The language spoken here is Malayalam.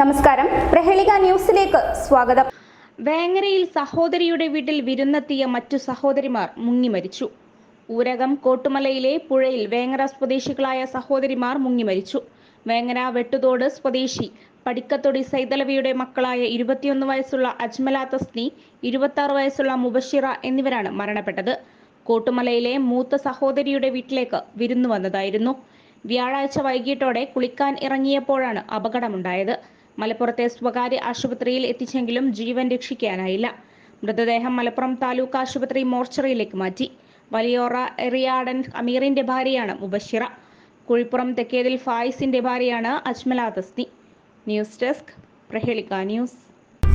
നമസ്കാരം. പ്രഹേളിക ന്യൂസിലേക്ക് സ്വാഗതം. വേങ്ങരയിൽ സഹോദരിയുടെ വീട്ടിൽ വിരുന്നെത്തിയ മറ്റു സഹോദരിമാർ മുങ്ങി മരിച്ചു ഊരകം കോട്ടുമലയിലെ പുഴയിൽ വേങ്ങര സ്വദേശികളായ സഹോദരിമാർ മുങ്ങി മരിച്ചു വേങ്ങര വെട്ടുതോട് സ്വദേശി പടിക്കത്തൊടി സൈതലവിയുടെ മക്കളായ ഇരുപത്തിയൊന്ന് വയസ്സുള്ള അജ്മല തസ്നി ഇരുപത്തി വയസ്സുള്ള മുബഷിറ എന്നിവരാണ് മരണപ്പെട്ടത്. കോട്ടുമലയിലെ മൂത്ത സഹോദരിയുടെ വീട്ടിലേക്ക് വിരുന്നു വന്നതായിരുന്നു. വ്യാഴാഴ്ച വൈകിട്ടോടെ കുളിക്കാൻ ഇറങ്ങിയപ്പോഴാണ് അപകടമുണ്ടായത്. മലപ്പുറത്തെ സ്വകാര്യ ആശുപത്രിയിൽ എത്തിച്ചെങ്കിലും ജീവൻ രക്ഷിക്കാനായില്ല. മൃതദേഹം മലപ്പുറം താലൂക്ക് ആശുപത്രി മോർച്ചറിയിലേക്ക് മാറ്റി. വലിയോറ എറിയാടൻ അമീറിന്റെ ഭാര്യയാണ് മുബഷിറ. കുഴിപ്പുറം തെക്കേതിൽ ഫായിസിന്റെ ഭാര്യയാണ് Ajmala Thasni news desk Prahelika news.